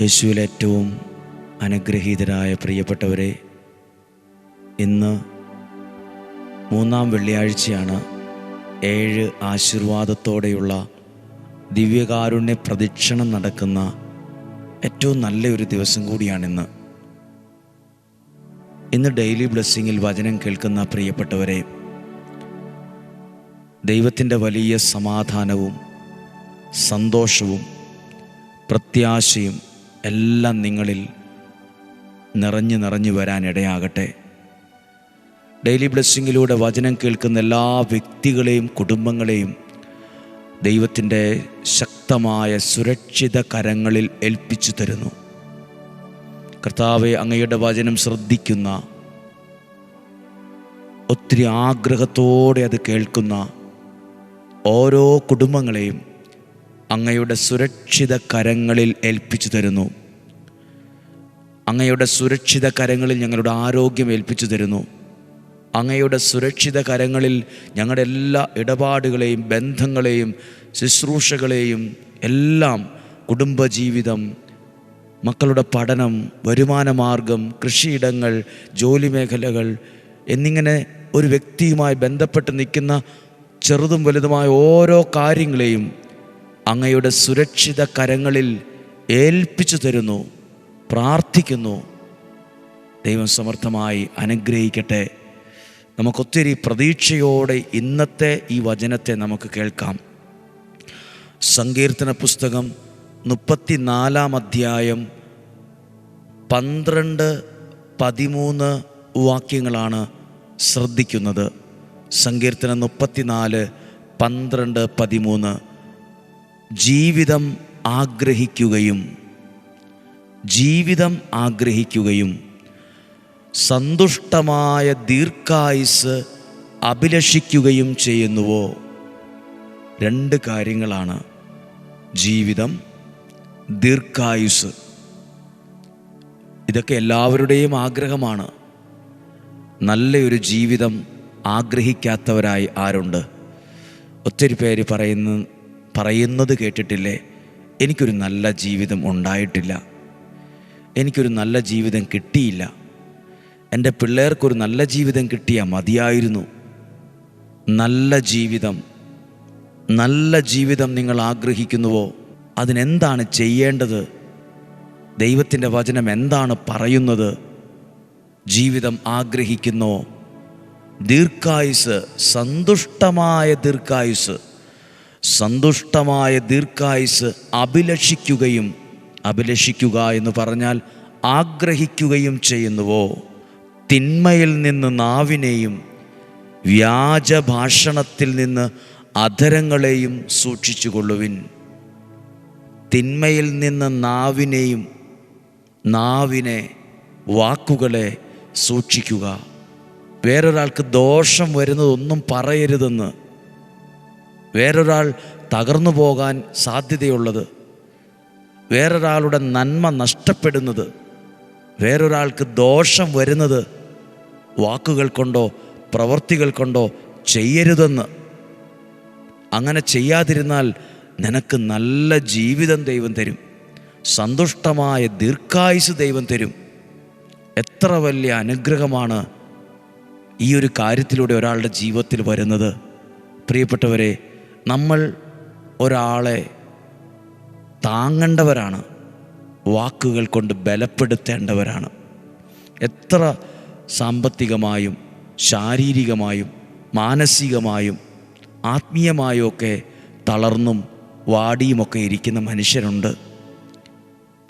യേശുവിൽ ഏറ്റവും അനുഗ്രഹീതരായ പ്രിയപ്പെട്ടവരെ ഇന്ന് മൂന്നാം വെള്ളിയാഴ്ചയാണ് ഏഴ് ആശീർവാദത്തോടെയുള്ള ദിവ്യകാരുണ്യ പ്രദക്ഷിണം നടക്കുന്ന ഏറ്റവും നല്ലൊരു ദിവസം കൂടിയാണിന്ന്. ഇന്ന് ഡെയിലി ബ്ലെസ്സിങ്ങിൽ വചനം കേൾക്കുന്ന പ്രിയപ്പെട്ടവരെ ദൈവത്തിന്റെ വലിയ സമാധാനവും സന്തോഷവും പ്രത്യാശയും എല്ലാം നിങ്ങളിൽ നിറഞ്ഞു നിറഞ്ഞു വരാനിടയാകട്ടെ. ഡെയിലി ബ്ലെസ്സിങ്ങിലൂടെ വചനം കേൾക്കുന്ന എല്ലാ വ്യക്തികളെയും കുടുംബങ്ങളെയും ദൈവത്തിന്റെ ശക്തമായ സുരക്ഷിത കരങ്ങളിൽ ഏൽപ്പിച്ചു തരുന്നു. കർത്താവെ അങ്ങയുടെ വചനം ശ്രദ്ധിക്കുന്ന ഒത്തിരി ആഗ്രഹത്തോടെ അത് കേൾക്കുന്ന ഓരോ കുടുംബങ്ങളെയും അങ്ങയുടെ സുരക്ഷിത കരങ്ങളിൽ ഏൽപ്പിച്ചു തരുന്നു. അങ്ങയുടെ സുരക്ഷിത കരങ്ങളിൽ ഞങ്ങളുടെ ആരോഗ്യം ഏൽപ്പിച്ചു തരുന്നു. അങ്ങയുടെ സുരക്ഷിത കരങ്ങളിൽ ഞങ്ങളുടെ എല്ലാ ഇടപാടുകളെയും ബന്ധങ്ങളെയും ശുശ്രൂഷകളെയും എല്ലാം കുടുംബജീവിതം മക്കളുടെ പഠനം വരുമാനമാർഗം കൃഷിയിടങ്ങൾ ജോലി മേഖലകൾ എന്നിങ്ങനെ ഒരു വ്യക്തിയുമായി ബന്ധപ്പെട്ട് നിൽക്കുന്ന ചെറുതും വലുതുമായ ഓരോ കാര്യങ്ങളെയും അങ്ങയുടെ സുരക്ഷിത കരങ്ങളിൽ ഏൽപ്പിച്ചു തരുന്നു പ്രാർത്ഥിക്കുന്നു. ദൈവം സമർത്ഥമായി അനുഗ്രഹിക്കട്ടെ. നമുക്കൊത്തിരി പ്രതീക്ഷയോടെ ഇന്നത്തെ ഈ വചനത്തെ നമുക്ക് കേൾക്കാം. സങ്കീർത്തന പുസ്തകം മുപ്പത്തിനാലാം അധ്യായം പന്ത്രണ്ട് പതിമൂന്ന് വാക്യങ്ങളാണ് ശ്രദ്ധിക്കുന്നത്. സങ്കീർത്തനം മുപ്പത്തിനാല് പന്ത്രണ്ട് പതിമൂന്ന്. ജീവിതം ആഗ്രഹിക്കുകയും ജീവിതം ആഗ്രഹിക്കുകയും സന്തുഷ്ടമായ ദീർഘായുസ് അഭിലഷിക്കുകയും ചെയ്യുന്നുവോ? രണ്ട് കാര്യങ്ങളാണ്. ജീവിതം ദീർഘായുസ്. ഇതൊക്കെ എല്ലാവരുടെയും ആഗ്രഹമാണ്. നല്ലൊരു ജീവിതം ആഗ്രഹിക്കാത്തവരായി ആരുണ്ട്? ഒത്തിരി പേര് പറയുന്ന പറയുന്നത് കേട്ടിട്ടില്ലേ? എനിക്കൊരു നല്ല ജീവിതം ഉണ്ടായിട്ടില്ല. എനിക്കൊരു നല്ല ജീവിതം കിട്ടിയില്ല. എന്റെ പിള്ളേർക്കൊരു നല്ല ജീവിതം കിട്ടിയാൽ മതിയായിരുന്നു. നല്ല ജീവിതം നല്ല ജീവിതം നിങ്ങൾ ആഗ്രഹിക്കുന്നുവോ? അതിനെന്താണ് ചെയ്യേണ്ടത്? ദൈവത്തിന്റെ വചനം എന്താണ് പറയുന്നത്? ജീവിതം ആഗ്രഹിക്കുന്നോ? ദീർഘായുസ് സന്തുഷ്ടമായ ദീർഘായുസ്. സന്തുഷ്ടമായ ദീർഘായുസ് അഭിലഷിക്കുകയും അഭിലഷിക്കുക എന്ന് പറഞ്ഞാൽ ആഗ്രഹിക്കുകയും ചെയ്യുന്നുവോ? തിന്മയിൽ നിന്ന് നാവിനെയും വ്യാജഭാഷണത്തിൽ നിന്ന് അധരങ്ങളെയും സൂക്ഷിച്ചുകൊള്ളുവിൻ. തിന്മയിൽ നിന്ന് നാവിനെയും നാവിനെ വാക്കുകളെ സൂക്ഷിക്കുക. വേറൊരാൾക്ക് ദോഷം വരുന്നതൊന്നും പറയരുതെന്ന് വേറൊരാൾ തകർന്നു പോകാൻ സാധ്യതയുള്ളത് വേറൊരാളുടെ നന്മ നഷ്ടപ്പെടുന്നത് വേറൊരാൾക്ക് ദോഷം വരുന്നത് വാക്കുകൾ കൊണ്ടോ പ്രവർത്തികൾ കൊണ്ടോ ചെയ്യരുതെന്ന്. അങ്ങനെ ചെയ്യാതിരുന്നാൽ നിനക്ക് നല്ല ജീവിതം ദൈവം തരും സന്തുഷ്ടമായ ദീർഘായുസ് ദൈവം തരും. എത്ര വലിയ അനുഗ്രഹമാണ് ഈ ഒരു കാര്യത്തിലൂടെ ഒരാളുടെ ജീവിതത്തിൽ വരുന്നത്. പ്രിയപ്പെട്ടവരെ നമ്മൾ ഒരാളെ താങ്ങേണ്ടവരാണ്. വാക്കുകൾ കൊണ്ട് ബലപ്പെടുത്തേണ്ടവരാണ്. എത്ര സാമ്പത്തികമായും ശാരീരികമായും മാനസികമായും ആത്മീയമായും ഒക്കെ തളർന്നും വാടിയുമൊക്കെ ഇരിക്കുന്ന മനുഷ്യരുണ്ട്.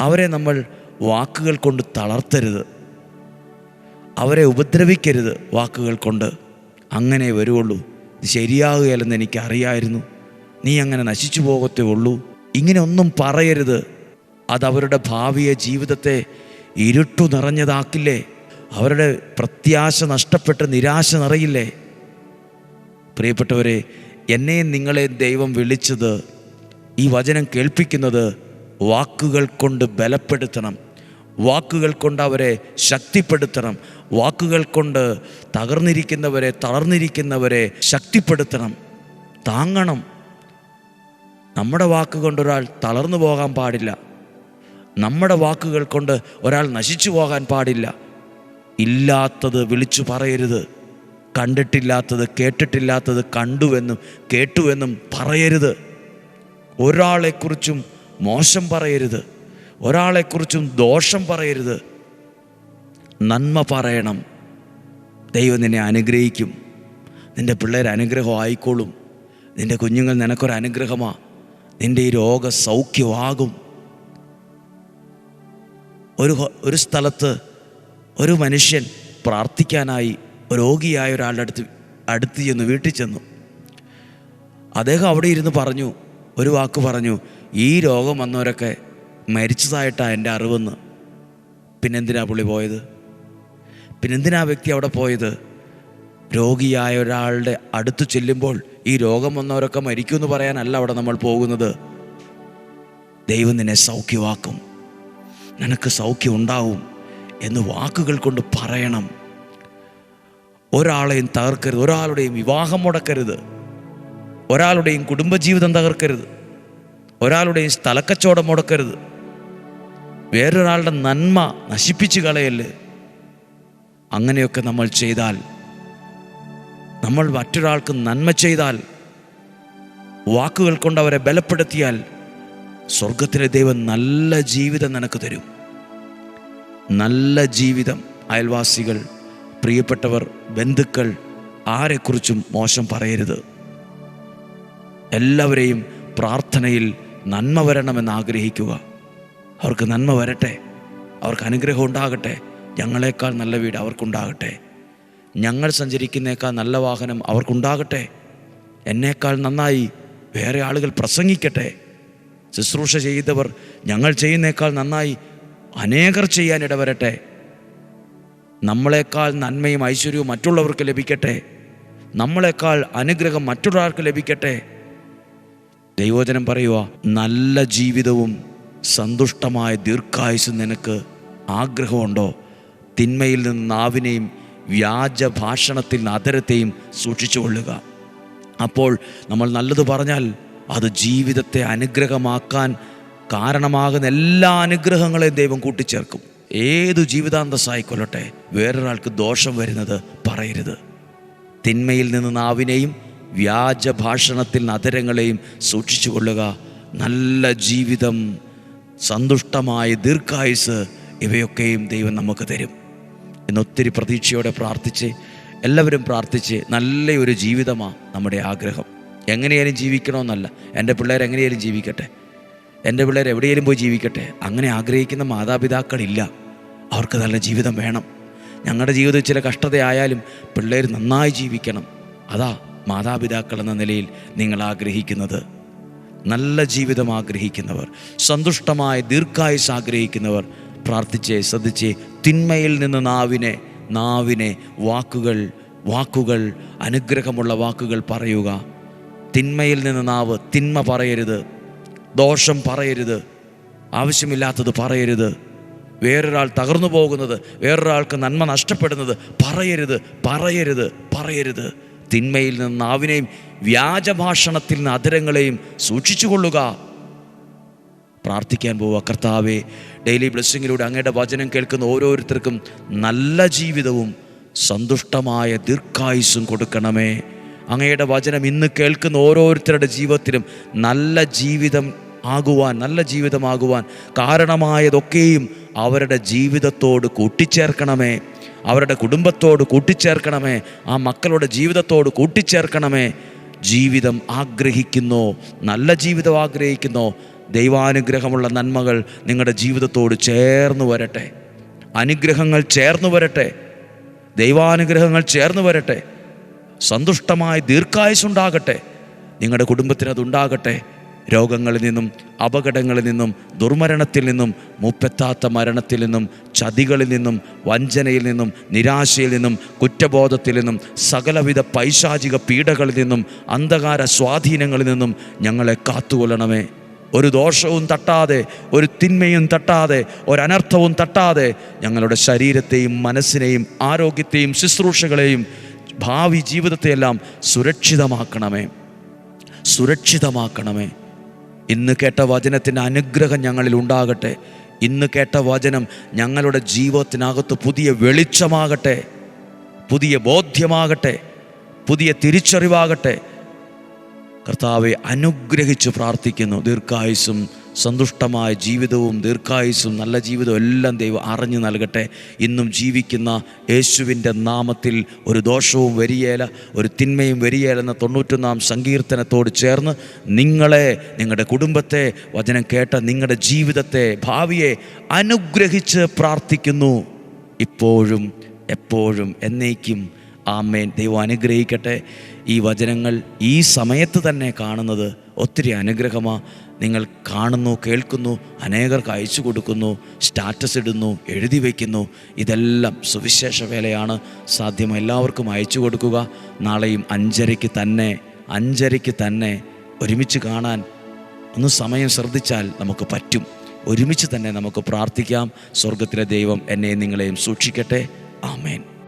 അവരെ നമ്മൾ വാക്കുകൾ കൊണ്ട് തളർത്തരുത്. അവരെ ഉപദ്രവിക്കരുത് വാക്കുകൾ കൊണ്ട്. അങ്ങനെ വരുള്ളൂ ഇത് ശരിയാകുകയല്ലെന്ന് എനിക്കറിയായിരുന്നു. നീ അങ്ങനെ നശിച്ചു പോകത്തേ ഉള്ളൂ. ഇങ്ങനെ ഒന്നും പറയരുത് അതവരുടെ ഭാവിയെ ജീവിതത്തെ ഇരുട്ടു നിറഞ്ഞതാക്കില്ലേ? അവരുടെ പ്രത്യാശ നഷ്ടപ്പെട്ട് നിരാശ നിറയില്ലേ? പ്രിയപ്പെട്ടവരെ എന്നെയും നിങ്ങളെ ദൈവം വിളിച്ചത് ഈ വചനം കേൾപ്പിക്കുന്നത് വാക്കുകൾ കൊണ്ട് ബലപ്പെടുത്തണം. വാക്കുകൾ കൊണ്ട് അവരെ ശക്തിപ്പെടുത്തണം. വാക്കുകൾ കൊണ്ട് തകർന്നിരിക്കുന്നവരെ തളർന്നിരിക്കുന്നവരെ ശക്തിപ്പെടുത്തണം. താങ്ങണം. നമ്മുടെ വാക്കുകൊണ്ട് ഒരാൾ തളർന്നു പോകാൻ പാടില്ല. നമ്മുടെ വാക്കുകൾ കൊണ്ട് ഒരാൾ നശിച്ചു പോകാൻ പാടില്ല. ഇല്ലാത്തത് വിളിച്ചു പറയരുത്. കണ്ടിട്ടില്ലാത്തത് കേട്ടിട്ടില്ലാത്തത് കണ്ടുവെന്നും കേട്ടുവെന്നും പറയരുത്. ഒരാളെക്കുറിച്ചും മോശം പറയരുത്. ഒരാളെക്കുറിച്ചും ദോഷം പറയരുത്. നന്മ പറയണം. ദൈവം നിന്നെ അനുഗ്രഹിക്കും. നിന്റെ പിള്ളേർ അനുഗ്രഹം ആയിക്കോളും. നിന്റെ കുഞ്ഞുങ്ങൾ നിനക്കൊരു അനുഗ്രഹമാ. നിന്റെ ഈ രോഗ സൗഖ്യമാകും ഒരു ഒരു സ്ഥലത്ത് ഒരു മനുഷ്യൻ പ്രാർത്ഥിക്കാനായി രോഗിയായ ഒരാളുടെ അടുത്ത് അടുത്ത് ചെന്നു വീട്ടിൽ ചെന്നു. അദ്ദേഹം അവിടെ ഇരുന്ന് പറഞ്ഞു ഒരു വാക്ക് പറഞ്ഞു ഈ രോഗം വന്നവരൊക്കെ മരിച്ചതായിട്ടാണ് എന്റെ അറിവെന്ന്. പിന്നെന്തിനാ പുള്ളി പോയത്? പിന്നെന്തിനാ വ്യക്തി അവിടെ പോയത്? രോഗിയായ ഒരാളുടെ അടുത്ത് ചെല്ലുമ്പോൾ ഈ രോഗം വന്നവരൊക്കെ മരിക്കുമെന്ന് പറയാനല്ല അവിടെ നമ്മൾ പോകുന്നത്. ദൈവം നിന്നെ സൗഖ്യമാക്കും. നിനക്ക് സൗഖ്യം ഉണ്ടാവും എന്ന് വാക്കുകൾ കൊണ്ട് പറയണം. ഒരാളെയും തകർക്കരുത്. ഒരാളുടെയും വിവാഹം മുടക്കരുത്. ഒരാളുടെയും കുടുംബജീവിതം തകർക്കരുത്. ഒരാളുടെയും സ്ഥലക്കച്ചവടം മുടക്കരുത്. വേറൊരാളുടെ നന്മ നശിപ്പിച്ച് കളയല്ലേ അങ്ങനെയൊക്കെ നമ്മൾ ചെയ്താൽ നമ്മൾ മറ്റൊരാൾക്ക് നന്മ ചെയ്താൽ വാക്കുകൾ കൊണ്ട് അവരെ ബലപ്പെടുത്തിയാൽ സ്വർഗത്തിലെ ദൈവം നല്ല ജീവിതം നിനക്ക് തരും. നല്ല ജീവിതം. അയൽവാസികൾ പ്രിയപ്പെട്ടവർ ബന്ധുക്കൾ ആരെക്കുറിച്ചും മോശം പറയരുത്. എല്ലാവരെയും പ്രാർത്ഥനയിൽ നന്മ വരണമെന്ന് ആഗ്രഹിക്കുക. അവർക്ക് നന്മ വരട്ടെ. അവർക്ക് അനുഗ്രഹം ഉണ്ടാകട്ടെ. ഞങ്ങളെക്കാൾ നല്ല വീട് അവർക്കുണ്ടാകട്ടെ. ഞങ്ങൾ സഞ്ചരിക്കുന്നേക്കാൾ നല്ല വാഹനം അവർക്കുണ്ടാകട്ടെ. എന്നേക്കാൾ നന്നായി വേറെ ആളുകൾ പ്രസംഗിക്കട്ടെ. ശുശ്രൂഷ ചെയ്തവർ ഞങ്ങൾ ചെയ്യുന്നേക്കാൾ നന്നായി അനേകർ ചെയ്യാൻ ഇടവരട്ടെ. നമ്മളെക്കാൾ നന്മയും ഐശ്വര്യവും മറ്റുള്ളവർക്ക് ലഭിക്കട്ടെ. നമ്മളെക്കാൾ അനുഗ്രഹം മറ്റൊരാൾക്ക് ലഭിക്കട്ടെ. ദൈവോചനം പറയുക നല്ല ജീവിതവും സന്തുഷ്ടമായ ദീർഘായുസ് നിനക്ക് ആഗ്രഹമുണ്ടോ? തിന്മയിൽ നിന്ന് നാവിനെയും വ്യാജ ഭാഷണത്തിൽ അതരത്തെയും സൂക്ഷിച്ചുകൊള്ളുക. അപ്പോൾ നമ്മൾ നല്ലത് പറഞ്ഞാൽ അത് ജീവിതത്തെ അനുഗ്രഹമാക്കാൻ കാരണമാകുന്ന എല്ലാ അനുഗ്രഹങ്ങളെയും ദൈവം കൂട്ടിച്ചേർക്കും. ഏതു ജീവിതാന്തസ്സായിക്കൊള്ളട്ടെ വേറൊരാൾക്ക് ദോഷം വരുന്നത് പറയരുത്. തിന്മയിൽ നിന്ന് നാവിനെയും വ്യാജ ഭാഷണത്തിൽ അതരങ്ങളെയും സൂക്ഷിച്ചുകൊള്ളുക. നല്ല ജീവിതം സന്തുഷ്ടമായ ദീർഘായുസ് ഇവയൊക്കെയും ദൈവം നമുക്ക് തരും. എന്നൊത്തിരി പ്രതീക്ഷയോടെ പ്രാർത്ഥിച്ച് എല്ലാവരും പ്രാർത്ഥിച്ച് നല്ലൊരു ജീവിതമാണ് നമ്മുടെ ആഗ്രഹം. എങ്ങനെയാലും ജീവിക്കണമെന്നല്ല. എന്റെ പിള്ളേർ എങ്ങനെയാലും ജീവിക്കട്ടെ. എന്റെ പിള്ളേർ എവിടെയെങ്കിലും പോയി ജീവിക്കട്ടെ. അങ്ങനെ ആഗ്രഹിക്കുന്ന മാതാപിതാക്കളില്ല. അവർക്ക് നല്ല ജീവിതം വേണം. ഞങ്ങളുടെ ജീവിതത്തിൽ ചില കഷ്ടതയായാലും പിള്ളേർ നന്നായി ജീവിക്കണം. അതാ മാതാപിതാക്കൾ എന്ന നിലയിൽ നിങ്ങൾ ആഗ്രഹിക്കുന്നത്. നല്ല ജീവിതം ആഗ്രഹിക്കുന്നവർ സന്തുഷ്ടമായ ദീർഘായുസ് ആഗ്രഹിക്കുന്നവർ പ്രാർത്ഥിച്ചേ ശ്രദ്ധിച്ചേ തിന്മയിൽ നിന്ന് നാവിനെ നാവിനെ വാക്കുകൾ വാക്കുകൾ അനുഗ്രഹമുള്ള വാക്കുകൾ പറയുക. തിന്മയിൽ നിന്ന് നാവ് തിന്മ പറയരുത് ദോഷം പറയരുത് ആവശ്യമില്ലാത്തത് പറയരുത്. വേറൊരാൾ തകർന്നു പോകുന്നത് വേറൊരാൾക്ക് നന്മ നഷ്ടപ്പെടുന്നത് പറയരുത് പറയരുത് പറയരുത്. തിന്മയിൽ നിന്ന് നാവിനെയും വ്യാജഭാഷണത്തിൽ നിന്ന് അധരങ്ങളെയും സൂക്ഷിച്ചുകൊള്ളുക. പ്രാർത്ഥിക്കാൻ പോവുക കർത്താവെ ഡെയിലി ബ്ലെസ്സിങ്ങിലൂടെ അങ്ങയുടെ വചനം കേൾക്കുന്ന ഓരോരുത്തർക്കും നല്ല ജീവിതവും സന്തുഷ്ടമായ ദീർഘായുസ്സും കൊടുക്കണമേ. അങ്ങയുടെ വചനം ഇന്ന് കേൾക്കുന്ന ഓരോരുത്തരുടെ ജീവിതത്തിലും നല്ല ജീവിതം ആകുവാൻ നല്ല ജീവിതമാകുവാൻ കാരണമായതൊക്കെയും അവരുടെ ജീവിതത്തോട് കൂട്ടിച്ചേർക്കണമേ. അവരുടെ കുടുംബത്തോട് കൂട്ടിച്ചേർക്കണമേ. ആ മക്കളുടെ ജീവിതത്തോട് കൂട്ടിച്ചേർക്കണമേ. ജീവിതം ആഗ്രഹിക്കുന്നോ നല്ല ജീവിതം ആഗ്രഹിക്കുന്നോ. ദൈവാനുഗ്രഹമുള്ള നന്മകൾ നിങ്ങളുടെ ജീവിതത്തോട് ചേർന്ന് വരട്ടെ. അനുഗ്രഹങ്ങൾ ചേർന്ന് വരട്ടെ. ദൈവാനുഗ്രഹങ്ങൾ ചേർന്ന് വരട്ടെ. സന്തുഷ്ടമായ ദീർഘായുസുണ്ടാകട്ടെ നിങ്ങളുടെ കുടുംബത്തിന് അതുണ്ടാകട്ടെ. രോഗങ്ങളിൽ നിന്നും അപകടങ്ങളിൽ നിന്നും ദുർമരണത്തിൽ നിന്നും മുപ്പെത്താത്ത മരണത്തിൽ നിന്നും ചതികളിൽ നിന്നും വഞ്ചനയിൽ നിന്നും നിരാശയിൽ നിന്നും കുറ്റബോധത്തിൽ നിന്നും സകലവിധ പൈശാചിക പീഡകളിൽ നിന്നും അന്ധകാര സ്വാധീനങ്ങളിൽ നിന്നും ഞങ്ങളെ കാത്തുകൊള്ളണമേ. ഒരു ദോഷവും തട്ടാതെ ഒരു തിന്മയും തട്ടാതെ ഒരനർത്ഥവും തട്ടാതെ ഞങ്ങളുടെ ശരീരത്തെയും മനസ്സിനെയും ആരോഗ്യത്തെയും ശുശ്രൂഷകളെയും ഭാവി ജീവിതത്തെയെല്ലാം സുരക്ഷിതമാക്കണമേ. സുരക്ഷിതമാക്കണമേ. ഇന്ന് കേട്ട വചനത്തിന്റെ അനുഗ്രഹം ഞങ്ങളിൽ ഉണ്ടാകട്ടെ. ഇന്ന് കേട്ട വചനം ഞങ്ങളുടെ ജീവിതത്തിനകത്ത് പുതിയ വെളിച്ചമാകട്ടെ. പുതിയ ബോധ്യമാകട്ടെ. പുതിയ തിരിച്ചറിവാകട്ടെ. കർത്താവെ അനുഗ്രഹിച്ച് പ്രാർത്ഥിക്കുന്നു. ദീർഘായുസും സന്തുഷ്ടമായ ജീവിതവും ദീർഘായുസും നല്ല ജീവിതവും എല്ലാം ദൈവം അറിഞ്ഞു നൽകട്ടെ. ഇന്നും ജീവിക്കുന്ന യേശുവിന്റെ നാമത്തിൽ ഒരു ദോഷവും വരിയേല ഒരു തിന്മയും വരിയേലെന്ന തൊണ്ണൂറ്റൊന്നാം സങ്കീർത്തനത്തോട് ചേർന്ന് നിങ്ങളെ നിങ്ങളുടെ കുടുംബത്തെ വചനം കേട്ട നിങ്ങളുടെ ജീവിതത്തെ ഭാവിയെ അനുഗ്രഹിച്ച് പ്രാർത്ഥിക്കുന്നു. ഇപ്പോഴും എപ്പോഴും എന്നേക്കും ആമേൻ. ദൈവം അനുഗ്രഹിക്കട്ടെ. ഈ വചനങ്ങൾ ഈ സമയത്ത് തന്നെ കാണുന്നത് ഒത്തിരി അനുഗ്രഹമാണ് നിങ്ങൾ കാണുന്നു കേൾക്കുന്നു അനേകർക്ക് അയച്ചു കൊടുക്കുന്നു സ്റ്റാറ്റസ് ഇടുന്നു എഴുതി വയ്ക്കുന്നു. ഇതെല്ലാം സുവിശേഷ വേലയാണ്. സാധ്യം എല്ലാവർക്കും അയച്ചു കൊടുക്കുക. നാളെയും അഞ്ചരയ്ക്ക് തന്നെ അഞ്ചരയ്ക്ക് തന്നെ ഒരുമിച്ച് കാണാൻ ഒന്ന് സമയം ശ്രദ്ധിച്ചാൽ നമുക്ക് പറ്റും. ഒരുമിച്ച് തന്നെ നമുക്ക് പ്രാർത്ഥിക്കാം. സ്വർഗത്തിലെ ദൈവം എന്നെയും നിങ്ങളെയും സൂക്ഷിക്കട്ടെ. ആമേൻ.